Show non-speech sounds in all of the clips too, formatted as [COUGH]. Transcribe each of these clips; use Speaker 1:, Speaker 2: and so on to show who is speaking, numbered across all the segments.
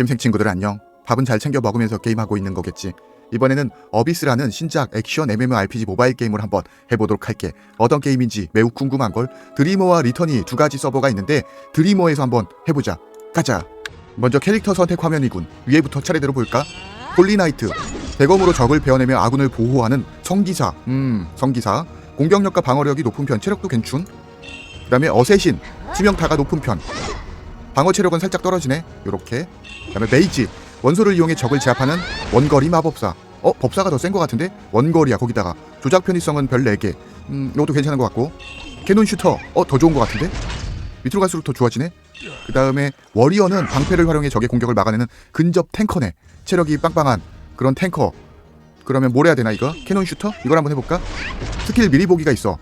Speaker 1: 겜생 친구들 안녕. 밥은 잘 챙겨 먹으면서 게임하고 있는 거겠지. 이번에는 어비스라는 신작 액션 MMORPG 모바일 게임을 한번 해보도록 할게. 어떤 게임인지 매우 궁금한 걸. 드리머와 리턴이 두 가지 서버가 있는데 드리머에서 한번 해보자. 가자. 먼저 캐릭터 선택 화면이군. 위에부터 차례대로 볼까? 홀리나이트. 대검으로 적을 베어내며 아군을 보호하는 성기사. 음, 성기사. 공격력과 방어력이 높은 편, 체력도 괜춘. 그 다음에 어쌔신. 치명타가 높은 편. 방어 체력은 살짝 떨어지네. 요렇게. 그다음에 메이지. 원소를 이용해 적을 제압하는 원거리 마법사. 어, 법사가 더 센 것 같은데? 원거리야, 거기다가. 조작 편의성은 별 4개. 음, 이것도 괜찮은 것 같고. 캐논 슈터. 어, 더 좋은 것 같은데? 밑으로 갈수록 더 좋아지네? 그 다음에 워리어는 방패를 활용해 적의 공격을 막아내는 근접 탱커네. 체력이 빵빵한 그런 탱커. 그러면 뭘 해야 되나, 이거? 캐논 슈터? 이걸 한번 해볼까? 스킬 미리 보기가 있어.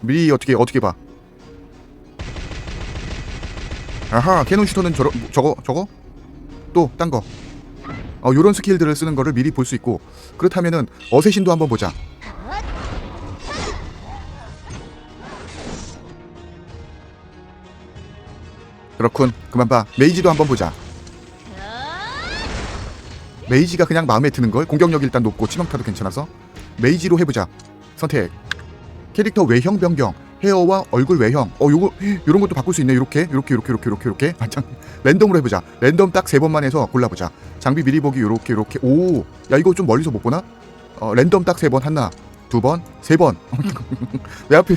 Speaker 1: 미리 어떻게, 어떻게 봐? 아하, 캐논 슈터는 저러, 저거, 저거? 또, 딴 거. 어, 요런 스킬들을 쓰는 거를 미리 볼 수 있고 그렇다면은 어쌔신도 한번 보자. 그렇군. 그만 봐. 메이지도 한번 보자. 메이지가 그냥 마음에 드는 걸 공격력 일단 높고 치명타도 괜찮아서 메이지로 해보자. 선택. 캐릭터 외형 변경. 헤어와 얼굴 외형. 어 요거 요런 것도 바꿀 수 있네. 요렇게 요렇게 요렇게 요렇게 요렇게 요렇게. 아 참. 랜덤으로 해보자. 랜덤 딱 세 번만 해서 골라보자. 장비 미리 보기 요렇게 요렇게. 오. 야 이거 좀 멀리서 못 보나? 어 랜덤 딱 세 번 하나. 두 번, 세 번. 왜 하필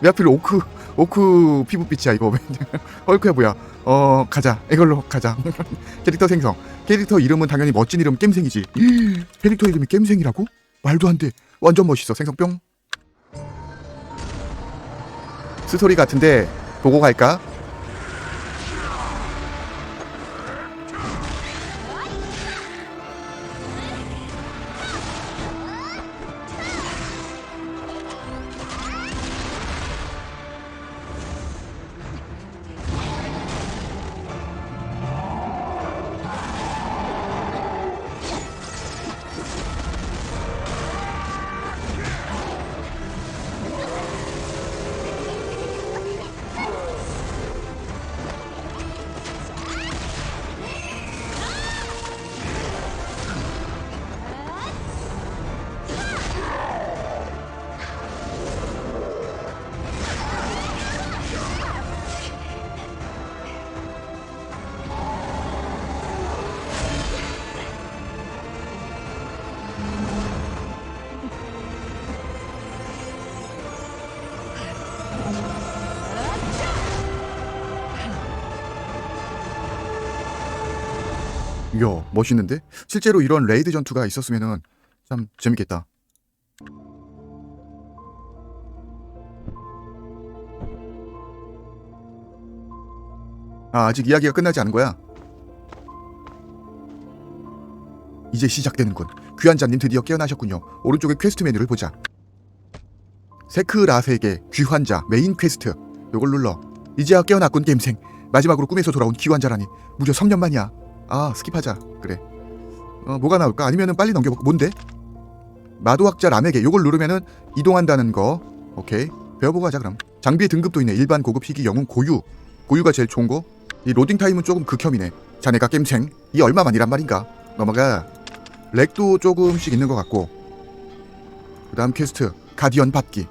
Speaker 1: 왜 하필 오크 오크 피부빛이야 이거 [LAUGHS] 헐크야 뭐야? 어 가자 이걸로 가자. [LAUGHS] 캐릭터 생성. 캐릭터 이름은 당연히 멋진 이름 겜생이지. 캐릭터 이름이 겜생이라고? 말도 안 돼. 완전 멋있어 생성 뿅. 스토리 같은데 보고 갈까? 이야 멋있는데? 실제로 이런 레이드 전투가 있었으면은 참 재밌겠다. 아 아직 이야기가 끝나지 않은 거야. 이제 시작되는군. 귀환자님 드디어 깨어나셨군요. 오른쪽에 퀘스트 메뉴를 보자. 세크라세계 귀환자 메인 퀘스트. 요걸 눌러. 이제야 깨어났군 게임생. 마지막으로 꿈에서 돌아온 귀환자라니 무려 3년 만이야. 아 스킵하자. 그래. 어 뭐가 나올까? 아니면은 빨리 넘겨볼까 뭔데? 마도학자 람에게 요걸 누르면은 이동한다는 거. 오케이. 배워보고 하자 그럼. 장비 등급도 있네. 일반 고급 희귀 영웅 고유. 고유가 제일 좋은 거 이 로딩 타임은 조금 극혐이네. 자네가 겜생? 이 얼마만이란 말인가? 넘어가. 렉도 조금씩 있는 것 같고. 그 다음 퀘스트. 가디언 받기.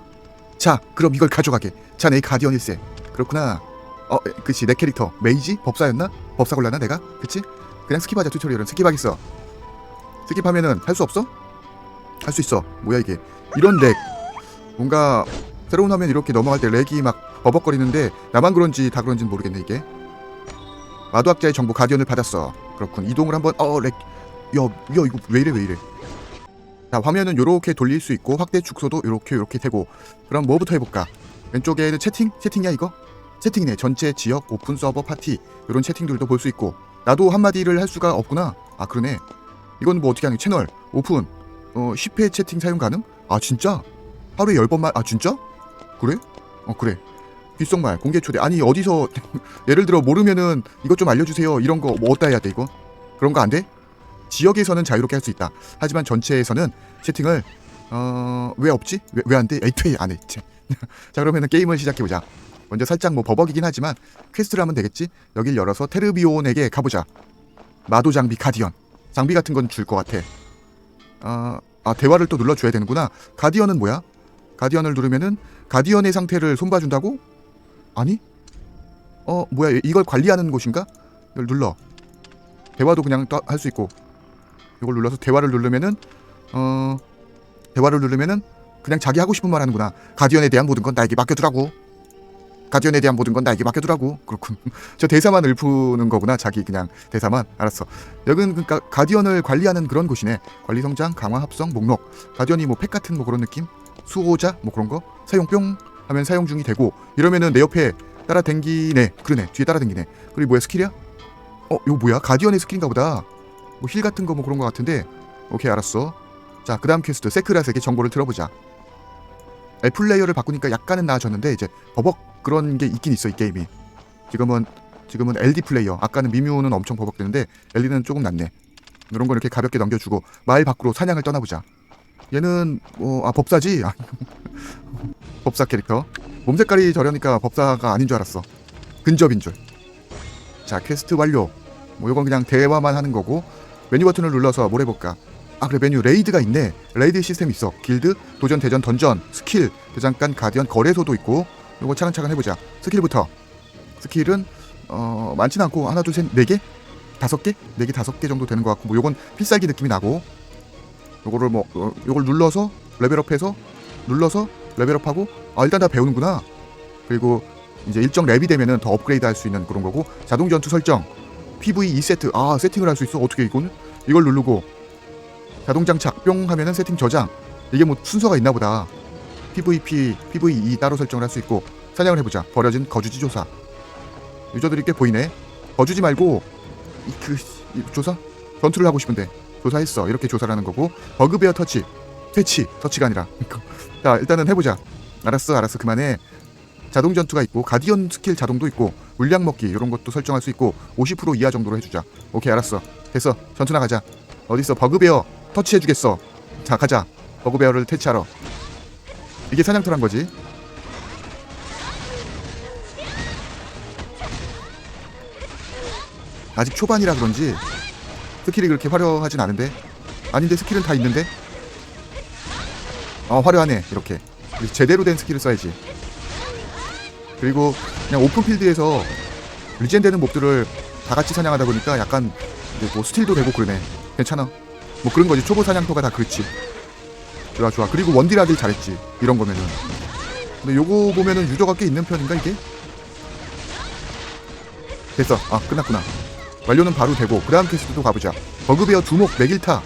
Speaker 1: 자 그럼 이걸 가져가게. 자네 가디언일세. 그렇구나. 어 그치. 내 캐릭터. 메이지? 법사였나? 법사 골랐나 내가? 그치 그냥 스킵하자 튜토리얼은 스킵하겠어. 스킵하면은 할 수 없어? 할 수 있어. 뭐야 이게. 이런 렉. 뭔가 새로운 화면 이렇게 넘어갈 때 렉이 막 버벅거리는데 나만 그런지 다 그런지는 모르겠네 이게. 마도학자의 정보 가디언을 받았어. 그렇군. 이동을 한번 어렉. 야, 야 이거 왜 이래 왜 이래. 자 화면은 요렇게 돌릴 수 있고 확대 축소도 요렇게 되고. 그럼 뭐부터 해볼까? 왼쪽에는 채팅? 채팅이야 이거? 채팅이네. 전체 지역 오픈 서버 파티. 이런 채팅들도 볼 수 있고 나도 한마디를 할 수가 없구나 아 그러네 이건 뭐 어떻게 하는? 채널 오픈 어 10회 채팅 사용 가능? 아 진짜? 하루에 10번만 아 진짜? 그래? 어 그래 귓속말 공개 초대 아니 어디서 [LAUGHS] 예를 들어 모르면은 이것 좀 알려주세요 이런 거 뭐 어디다 해야 돼 이거? 그런 거 안 돼? 지역에서는 자유롭게 할 수 있다 하지만 전체에서는 채팅을 어 왜 없지? 왜 안 돼? 애초에 안 해. 자 [LAUGHS] 그러면은 게임을 시작해 보자. 먼저 살짝 뭐 버벅이긴 하지만 퀘스트를 하면 되겠지? 여길 열어서 테르비온에게 가보자. 마도 장비 가디언. 장비 같은 건 줄 것 같아. 아, 아 대화를 또 눌러줘야 되는구나. 가디언은 뭐야? 가디언을 누르면은 가디언의 상태를 손봐준다고? 아니? 어 뭐야 이걸 관리하는 곳인가? 이걸 눌러. 대화도 그냥 할 수 있고. 이걸 눌러서 대화를 누르면은 어 대화를 누르면은 그냥 자기 하고 싶은 말 하는구나. 가디언에 대한 모든 건 나에게 맡겨두라고 가디언에 대한 모든 건 나에게 맡겨두라고. 그렇군. [LAUGHS] 저 대사만 읊푸는 거구나. 자기 그냥 대사만. 알았어. 여긴 그러니까 가디언을 관리하는 그런 곳이네. 관리 성장 강화 합성 목록. 가디언이 뭐 팩 같은 뭐 그런 느낌? 수호자? 뭐 그런 거? 사용 뿅 하면 사용 중이 되고. 이러면은 내 옆에 따라 댕기네. 그러네. 뒤에 따라 댕기네. 그리고 뭐야? 스킬이야? 어 이거 뭐야? 가디언의 스킬인가 보다. 뭐 힐 같은 거 뭐 그런 거 같은데. 오케이 알았어. 자 그다음 퀘스트. 세크라스에게 정보를 들어보자 애 플 레이어를 바꾸니까 약간은 나아졌는데 이제 버벅 그런 게 있긴 있어 이 게임이. 지금은 지금은 LD 플레이어. 아까는 미묘는 엄청 버벅대는데 LD는 조금 낫네. 이런 거 이렇게 가볍게 넘겨주고 마을 밖으로 사냥을 떠나보자. 얘는 어, 아 법사지? 아, [LAUGHS] 법사 캐릭터. 몸 색깔이 저려니까 법사가 아닌 줄 알았어. 근접인 줄 자 퀘스트 완료. 뭐 이건 그냥 대화만 하는 거고. 메뉴 버튼을 눌러서 뭘 해볼까 아 그래 메뉴 레이드가 있네. 레이드 시스템 있어. 길드 도전 대전 던전 스킬 대장간 가디언 거래소도 있고 요거 차근차근 해보자. 스킬부터. 스킬은 어 많진 않고 하나 둘셋네 개? 다섯 개? 네 개 다섯 개 정도 되는 것 같고 뭐 요건 필살기 느낌이 나고 요거를 뭐 어, 요걸 눌러서 레벨업해서 눌러서 레벨업하고 아 일단 다 배우는구나. 그리고 이제 일정 랩이 되면은 더 업그레이드 할 수 있는 그런 거고 자동 전투 설정 PV 2세트. 아 세팅을 할 수 있어? 어떻게 이거는 이걸 누르고 자동 장착 뿅 하면은 세팅 저장. 이게 뭐 순서가 있나 보다. PVP, PVE 따로 설정을 할 수 있고 사냥을 해보자. 버려진 거주지 조사. 유저들이 꽤 보이네. 거주지 말고 이, 그 이, 조사? 전투를 하고 싶은데. 조사했어. 이렇게 조사를 하는 거고. 버그베어 터치. 퇴치. 터치가 아니라. [LAUGHS] 자 일단은 해보자. 알았어 알았어. 그만해. 자동 전투가 있고 가디언 스킬 자동도 있고 물량 먹기 이런 것도 설정할 수 있고 50% 이하 정도로 해주자. 오케이 알았어. 됐어. 전투 나가자. 어딨어? 버그베어 터치해주겠어. 자 가자. 버그베어를 퇴치하러. 이게 사냥터란 거지? 아직 초반이라 그런지 스킬이 그렇게 화려하진 않은데? 아닌데 스킬은 다 있는데? 어 화려하네 이렇게. 제대로 된 스킬을 써야지. 그리고 그냥 오픈필드에서 리젠되는 몹들을 다 같이 사냥하다 보니까 약간 뭐 스틸도 되고 그러네. 괜찮아 뭐 그런 거지. 초보 사냥터가 다 그렇지. 좋아 좋아. 그리고 원딜하길 잘했지. 이런 거면은. 근데 요거 보면은 유저가 꽤 있는 편인가 이게? 됐어. 아 끝났구나. 완료는 바로 되고. 그 다음 퀘스트도 가보자. 버그베어 두목 맥일타.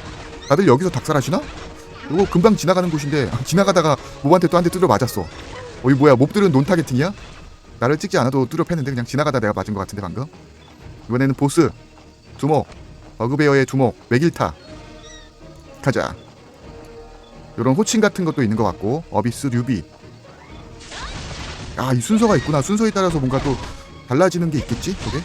Speaker 1: 다들 여기서 닭살하시나? 이거 금방 지나가는 곳인데 아, 지나가다가 몹한테 또 한 대 뚜드려 맞았어. 어이 뭐야. 몹들은 논 타겟팅이야? 나를 찍지 않아도 뚜드려 팼는데 그냥 지나가다 내가 맞은 것 같은데 방금? 이번에는 보스. 두목. 버그베어의 두목 맥일타 가자. 이런 호칭 같은 것도 있는 것 같고 어비스 류비. 아 이 순서가 있구나. 순서에 따라서 뭔가 또 달라지는 게 있겠지 저게?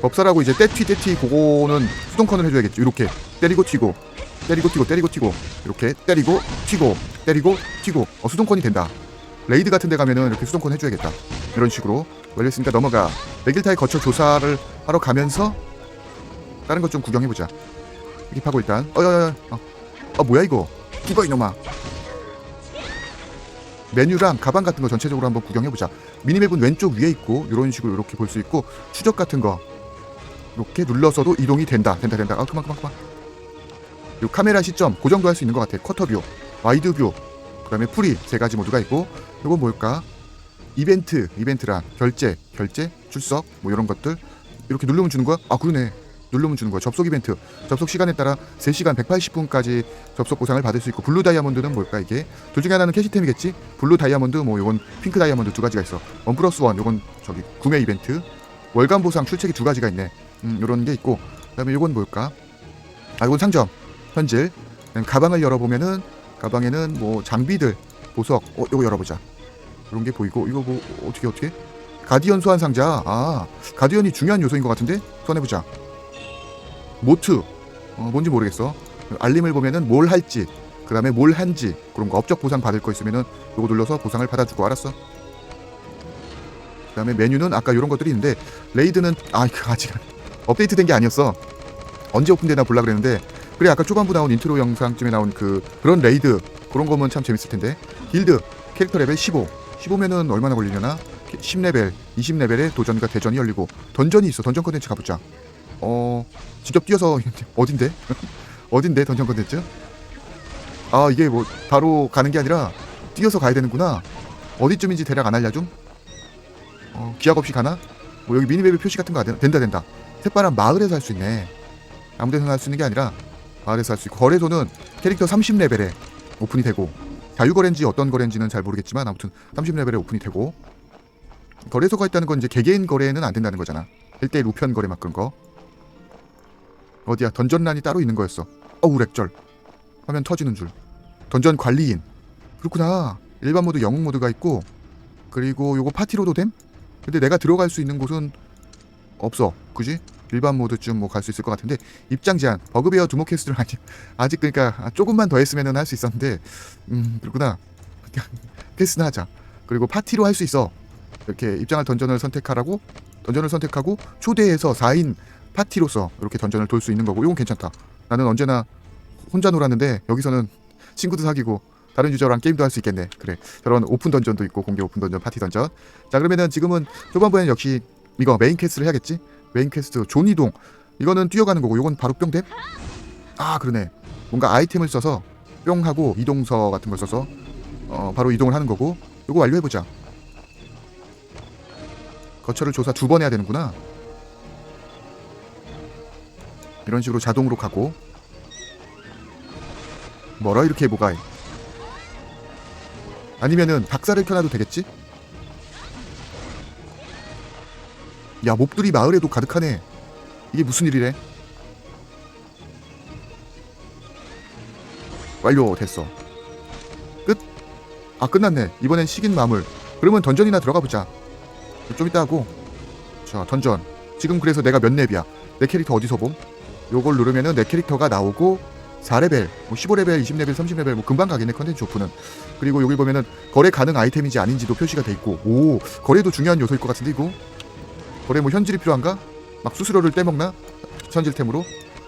Speaker 1: 법사라고 이제 떼튀 떼튀 그거는 수동컨을 해줘야겠지. 이렇게. 때리고 튀고. 때리고 튀고 때리고 튀고. 이렇게 때리고 튀고. 때리고 튀고. 어 수동컨이 된다. 레이드 같은 데 가면은 이렇게 수동컨 해줘야겠다. 이런 식으로. 완료했으니까 넘어가. 맥일타에 거쳐 조사를 하러 가면서 다른 것 좀 구경해보자. 힙하고 일단. 어여여 어, 어 뭐야 이거? 이거 이놈아. 메뉴랑 가방 같은 거 전체적으로 한번 구경해보자. 미니맵은 왼쪽 위에 있고 이런 식으로 이렇게 볼 수 있고 추적 같은 거. 이렇게 눌러서도 이동이 된다. 된다 된다. 아 그만 그만 그만. 그리고 카메라 시점 고정도 할 수 있는 것 같아. 쿼터뷰 와이드뷰 그 다음에 프리 세 가지 모드가 있고 이건 뭘까? 이벤트 이벤트란 결제 결제 출석 뭐 이런 것들. 이렇게 누르면 주는 거야? 아 그러네 누르면 주는 거야 접속 이벤트. 접속 시간에 따라 3시간 180분까지 접속 보상을 받을 수 있고 블루 다이아몬드는 뭘까 이게? 둘 중에 하나는 캐시템이겠지? 블루 다이아몬드 뭐 요건 핑크 다이아몬드 두 가지가 있어. 원 플러스 원 요건 저기 구매 이벤트. 월간 보상 출첵이 두 가지가 있네. 음 요런 게 있고 그다음에 요건 뭘까? 아 요건 상점. 현질. 가방을 열어보면은 가방에는 뭐 장비들 보석 어 요거 열어보자. 이런 게 보이고 이거 뭐 어떻게 어떻게? 가디언 소환 상자. 아 가디언이 중요한 요소인 것 같은데? 소환해보자 모트 어, 뭔지 모르겠어. 알림을 보면은 뭘 할지 그 다음에 뭘 한지 그런 거 업적 보상 받을 거 있으면은 요거 눌러서 보상을 받아주고 알았어? 그 다음에 메뉴는 아까 이런 것들이 있는데 레이드는 아 이거 아직 업데이트된 게 아니었어. 언제 오픈되나 볼라 그랬는데 그래 아까 초반부 나온 인트로 영상쯤에 나온 그 그런 레이드 그런 거면 참 재밌을 텐데. 길드 캐릭터 레벨 15 15면은 얼마나 걸리려나? 10레벨 20레벨에 도전과 대전이 열리고 던전이 있어. 던전 컨텐츠 가보자 어 직접 뛰어서 어딘데? [LAUGHS] 어딘데? 던전 컨텐츠 아 이게 뭐 바로 가는 게 아니라 뛰어서 가야 되는구나. 어디쯤인지 대략 안 알려줌 어 기약 없이 가나? 뭐 여기 미니맵에 표시 같은 거 된다 된다. 새파란 마을에서 할 수 있네. 아무데서나 할 수 있는 게 아니라 마을에서 할 수 있고. 거래소는 캐릭터 30레벨에 오픈이 되고 자유거래인지 어떤 거래인지는 잘 모르겠지만 아무튼 30레벨에 오픈이 되고 거래소가 있다는 건 이제 개개인 거래는 안 된다는 거잖아. 1대1 우편 거래 막 그런 거 어디야? 던전란이 따로 있는 거였어. 어우 렉절. 화면 터지는 줄. 던전 관리인. 그렇구나. 일반 모드 영웅 모드가 있고. 그리고 요거 파티로도 됨? 근데 내가 들어갈 수 있는 곳은 없어. 그지? 일반 모드쯤 뭐 갈 수 있을 것 같은데. 입장 제한. 버그베어 두모 캐스트를 아직 아직 그러니까 조금만 더 했으면은 할 수 있었는데. 음 그렇구나. [LAUGHS] 캐스트나 하자. 그리고 파티로 할 수 있어. 이렇게 입장할 던전을 선택하라고? 던전을 선택하고 초대해서 4인 파티로서 이렇게 던전을 돌 수 있는 거고 이건 괜찮다. 나는 언제나 혼자 놀았는데 여기서는 친구도 사귀고 다른 유저랑 게임도 할 수 있겠네. 그래. 저런 오픈 던전도 있고 공개 오픈 던전 파티 던전. 자 그러면은 지금은 초반부에는 역시 이거 메인 퀘스트를 해야겠지? 메인 퀘스트 존 이동. 이거는 뛰어가는 거고 이건 바로 뿅됨? 아 그러네. 뭔가 아이템을 써서 뿅 하고 이동서 같은 걸 써서 어 바로 이동을 하는 거고 이거 완료해보자. 거처를 조사 두 번 해야 되는구나 이런 식으로 자동으로 가고. 뭐라 이렇게 뭐가 아니면은 박사를 켜놔도 되겠지? 야 몹들이 마을에도 가득하네. 이게 무슨 일이래? 완료 됐어. 끝? 아 끝났네. 이번엔 식인 마물. 그러면 던전이나 들어가 보자. 좀 이따 하고. 자 던전. 지금 그래서 내가 몇 렙이야? 내 캐릭터 어디서 봄? 요걸 누르면은 내 캐릭터가 나오고 4레벨, 뭐 15레벨, 20레벨, 30레벨 뭐 금방 가겠네 컨텐츠 오픈은 그리고 여기 보면은 거래 가능 아이템인지 아닌지도 표시가 돼 있고. 오 거래도 중요한 요소일 것 같은데 이거? 거래 뭐 현질이 필요한가? 막 수수료를 떼먹나? 현질템으로?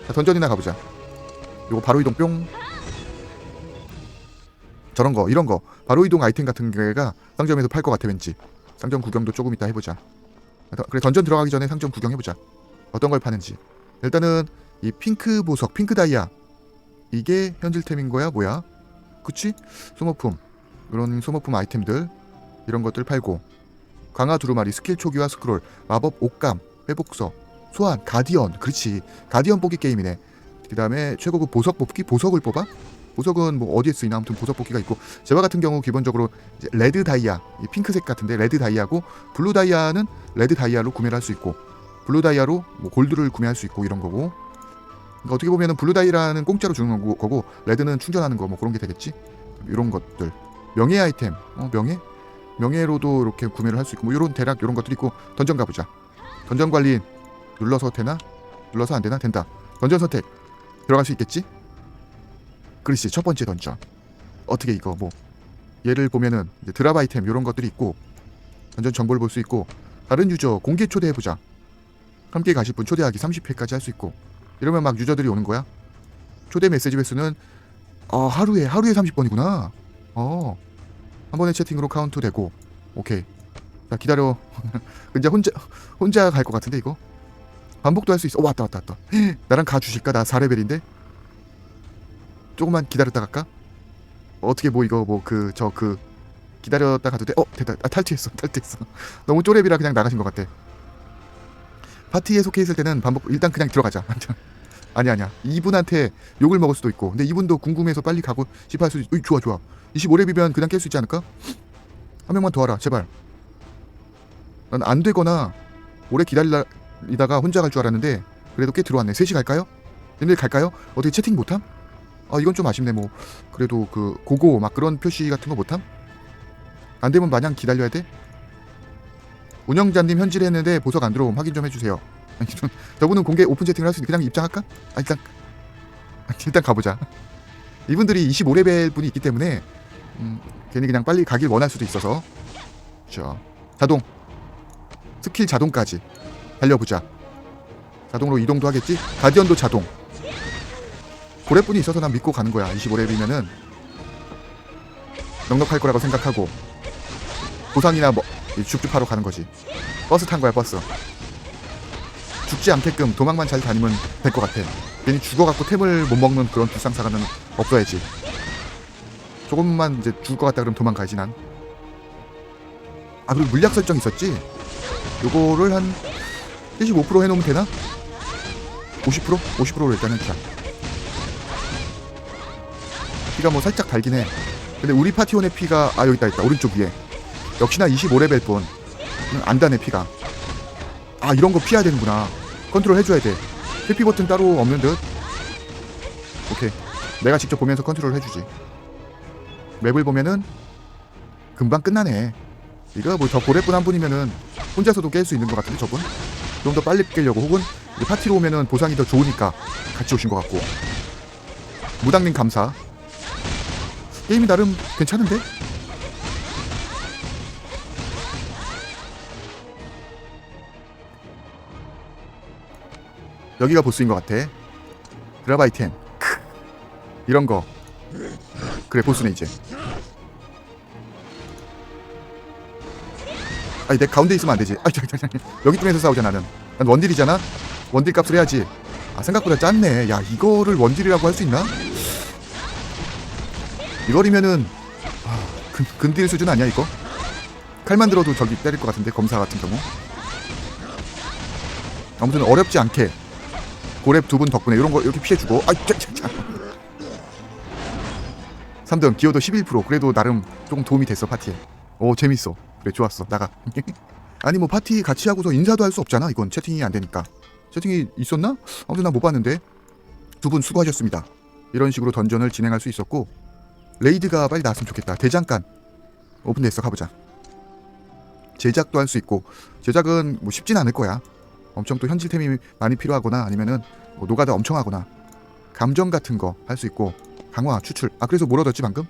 Speaker 1: 자 던전이나 가보자. 요거 바로 이동 뿅. 저런 거 이런 거. 바로 이동 아이템 같은 게가 상점에서 팔 것 같아 왠지. 상점 구경도 조금 이따 해보자. 그래 던전 들어가기 전에 상점 구경해보자. 어떤 걸 파는지. 일단은 이 핑크 보석 핑크 다이아. 이게 현질템인 거야 뭐야? 그치? 소모품. 이런 소모품 아이템들. 이런 것들 팔고. 강화 두루마리 스킬 초기화 스크롤 마법 옷감 회복서 소환 가디언. 그렇지. 가디언 뽑기 게임이네. 그 다음에 최고급 보석 뽑기? 보석을 뽑아? 보석은 뭐 어디에 쓰이나? 아무튼 보석 뽑기가 있고. 제와 같은 경우 기본적으로 레드 다이아. 이 핑크색 같은데 레드 다이아고 블루 다이아는 레드 다이아로 구매를 할 수 있고. 블루 다이아로 뭐 골드를 구매할 수 있고 이런 거고 그러니까 어떻게 보면은 블루 다이아는 공짜로 주는 거고, 레드는 충전하는 거 뭐 그런 게 되겠지? 이런 것들. 명예 아이템. 어 명예? 명예로도 이렇게 구매를 할 수 있고 뭐 이런 대략 이런 것들이 있고 던전 가보자. 던전 관리 눌러서 되나? 눌러서 안 되나? 된다. 던전 선택. 들어갈 수 있겠지? 그렇지 첫 번째 던전. 어떻게 이거 뭐. 얘를 보면은 드랍 아이템 이런 것들이 있고 던전 정보를 볼 수 있고 다른 유저 공개 초대해 보자. 함께 가실 분 초대하기 30회까지 할 수 있고 이러면 막 유저들이 오는 거야? 초대 메시지 횟수는 어 하루에 하루에 30번이구나. 어. 한 번에 채팅으로 카운트 되고. 오케이. 자 기다려. [LAUGHS] 이제 혼자 혼자 갈 것 같은데 이거? 반복도 할 수 있어. 어, 왔다 왔다 왔다. [GASPS] 나랑 가 주실까? 나 4레벨인데? 조금만 기다렸다 갈까? 어떻게 뭐 이거 뭐 그 저그 기다렸다 가도 돼 어 됐다. 아, 탈퇴했어 [LAUGHS] 탈퇴했어. 너무 쪼렙이라 그냥 나가신 것 같아 파티에 속해 있을 때는 반복 일단 그냥 들어가자 [LAUGHS] 아니 아니야 이분한테 욕을 먹을 수도 있고 근데 이분도 궁금해서 빨리 가고 싶어 할 수도 있... 좋아 좋아 25렙이면 그냥 깰 수 있지 않을까? 한 명만 도와라 제발 난 안 되거나 오래 기다리다가 혼자 갈 줄 알았는데 그래도 꽤 들어왔네 3시 갈까요? 님들 갈까요? 어떻게 채팅 못함? 아 이건 좀 아쉽네 뭐 그래도 그 고고 막 그런 표시 같은 거 못함? 안 되면 마냥 기다려야 돼? 운영자님 현질했는데 보석 안 들어옴. 확인 좀 해주세요. 아니, 좀- 저분은 공개 오픈 채팅을 할 수 있는데 그냥 입장할까? 아 일단 일단 가보자. 이분들이 25레벨 분이 있기 때문에 음, 괜히 그냥 빨리 가길 원할 수도 있어서. 자 자동. 스킬 자동까지. 달려보자. 자동으로 이동도 하겠지? 가디언도 자동. 고래뿐이 있어서 난 믿고 가는 거야. 25렙이면은. 넉넉할 거라고 생각하고. 보상이나 뭐 죽죽하러 가는 거지. 버스 탄 거야 버스. 죽지 않게끔 도망만 잘 다니면 될 것 같아. 괜히 죽어갖고 템을 못 먹는 그런 불상사가는 없어야지. 조금만 이제 죽을 것 같다 그러면 도망가야지 난. 아 그리고 물약 설정 있었지? 요거를 한 75% 해놓으면 되나? 50%? 50%로 일단 해주자. 피가 뭐 살짝 달긴 해. 근데 우리 파티원의 피가 아 여기 있다 있다. 오른쪽 위에 역시나 25레벨 뿐 안다네 피가. 아 이런 거 피해야 되는구나. 컨트롤 해줘야 돼. 회피 버튼 따로 없는 듯. 오케이. 내가 직접 보면서 컨트롤 해주지. 맵을 보면은 금방 끝나네. 이거 뭐 저 고래분 한 분이면은 혼자서도 깰 수 있는 것 같은데 저분? 좀 더 빨리 깨려고. 혹은 파티로 오면은 보상이 더 좋으니까 같이 오신 것 같고. 무당님 감사. 게임이 나름 괜찮은데? 여기가 보스인 것 같아. 드라바이텐. 크. 이런 거. 그래 보스네 이제. 아니 내 가운데 있으면 안 되지. 아 저기 저기. 여기 쪽에서 싸우자 나는. 난 원딜이잖아? 원딜 값을 해야지. 아 생각보다 짠네. 야 이거를 원딜이라고 할 수 있나? 이거리면은 아, 근, 근딜 수준 아니야 이거? 칼만 들어도 저기 때릴 것 같은데 검사 같은 경우? 아무튼 어렵지 않게 고랩 두 분 덕분에 이런 거 이렇게 피해주고. 아이 짜짜짜 3등 기어도 11% 그래도 나름 조금 도움이 됐어 파티에. 오 재밌어. 그래 좋았어. 나가. [LAUGHS] 아니 뭐 파티 같이 하고서 인사도 할 수 없잖아. 이건 채팅이 안 되니까. 채팅이 있었나? 아무튼 나 못 봤는데 두 분 수고하셨습니다. 이런 식으로 던전을 진행할 수 있었고 레이드가 빨리 나왔으면 좋겠다. 대장간 오픈됐어. 가보자. 제작도 할 수 있고 제작은 뭐 쉽진 않을 거야 엄청 또 현질템이 많이 필요하거나 아니면은 뭐 노가다 엄청 하거나 감정 같은 거 할 수 있고 강화 추출. 아 그래서 뭘 얻었지 방금?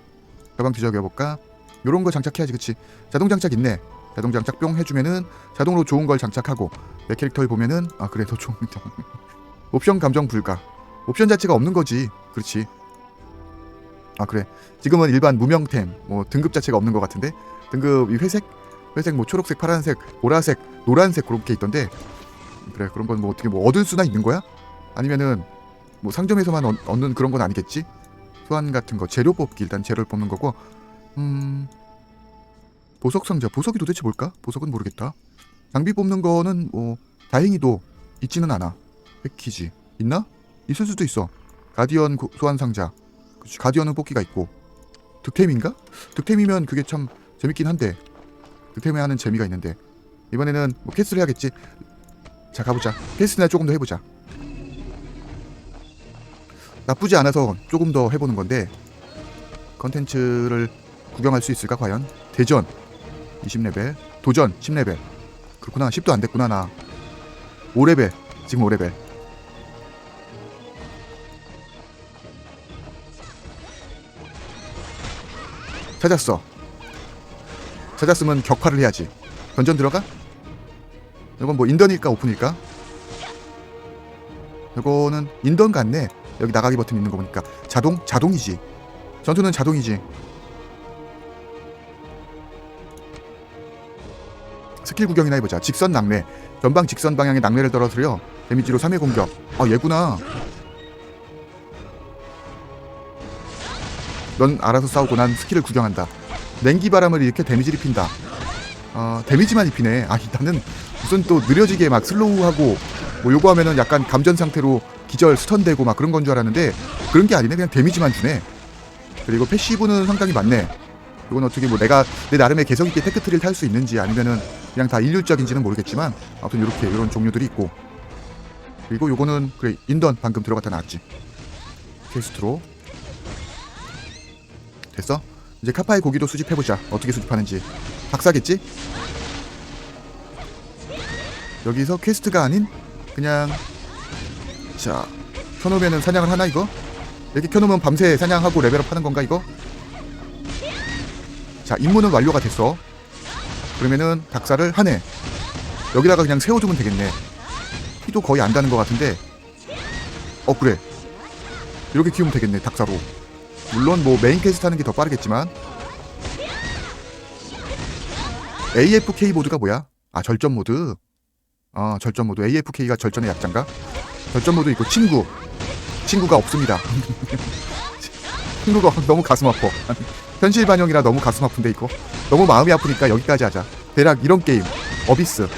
Speaker 1: 가방 뒤적여 볼까? 요런 거 장착해야지 그치? 자동 장착 있네. 자동 장착 뿅 해주면은 자동으로 좋은 걸 장착하고 내 캐릭터를 보면은 아 그래 더 좋은 [LAUGHS] 옵션 감정 불가. 옵션 자체가 없는 거지. 그렇지. 아 그래. 지금은 일반 무명템 뭐 등급 자체가 없는 것 같은데? 등급 이 회색? 회색 뭐 초록색 파란색 보라색 노란색 그렇게 있던데 그래 그런 건 뭐 어떻게 뭐 얻을 수나 있는 거야? 아니면은 뭐 상점에서만 얻, 얻는 그런 건 아니겠지? 소환 같은 거 재료 뽑기 일단 재료를 뽑는 거고. 음 보석 상자 보석이 도대체 뭘까? 보석은 모르겠다. 장비 뽑는 거는 뭐 다행히도 있지는 않아. 패키지. 있나? 있을 수도 있어. 가디언 고- 소환 상자. 그치, 가디언은 뽑기가 있고. 득템인가? 득템이면 그게 참 재밌긴 한데. 득템에 하는 재미가 있는데. 이번에는 뭐 캐스를 해야겠지 자 가보자. 캐스나 조금 더 해보자. 나쁘지 않아서 조금 더 해보는 건데 컨텐츠를 구경할 수 있을까 과연? 대전 20레벨. 도전 10레벨. 그렇구나. 10도 안 됐구나 나. 5레벨. 지금 5레벨. 찾았어. 찾았으면 격파를 해야지. 던전 들어가? 이건 뭐 인던일까 오픈일까? 이거는 인던 같네. 여기 나가기 버튼 있는 거 보니까 자동 자동이지. 전투는 자동이지. 스킬 구경이나 해보자. 직선 낙뢰. 전방 직선 방향의 낙뢰를 떨어뜨려 데미지로 3회 공격. 아 얘구나. 넌 알아서 싸우고 난 스킬을 구경한다. 냉기 바람을 이렇게 데미지를 입힌다. 아 데미지만 입히네. 아 나는 무슨 또 느려지게 막 슬로우하고 뭐 요거 하면은 약간 감전 상태로 기절 스턴되고 막 그런 건 줄 알았는데 그런 게 아니네. 그냥 데미지만 주네. 그리고 패시브는 상당히 많네. 이건 어떻게 뭐 내가 내 나름의 개성 있게 테크트리를 탈 수 있는지 아니면은 그냥 다 일률적인지는 모르겠지만 아무튼 이렇게 이런 종류들이 있고 그리고 요거는 그래 인던 방금 들어갔다 나왔지. 퀘스트로 됐어? 이제 카파의 고기도 수집해보자. 어떻게 수집하는지. 박사겠지? 여기서 퀘스트가 아닌 그냥 자 켜놓으면은 사냥을 하나 이거? 이렇게 켜놓으면 밤새 사냥하고 레벨업 하는 건가 이거? 자 임무는 완료가 됐어. 그러면은 닭살을 하네. 여기다가 그냥 세워두면 되겠네 피도 거의 안 다는 것 같은데 어 그래 이렇게 키우면 되겠네 닥사로 물론 뭐 메인 퀘스트 하는 게 더 빠르겠지만 AFK 모드가 뭐야? 아 절전 모드 아 절전 모드. AFK가 절전의 약자인가? 절전 모드 있고 친구. 친구가 없습니다. [LAUGHS] 친구가 너무 가슴 아파. 현실 반영이라 너무 가슴 아픈데 이거? 너무 마음이 아프니까 여기까지 하자. 대략 이런 게임. 어비스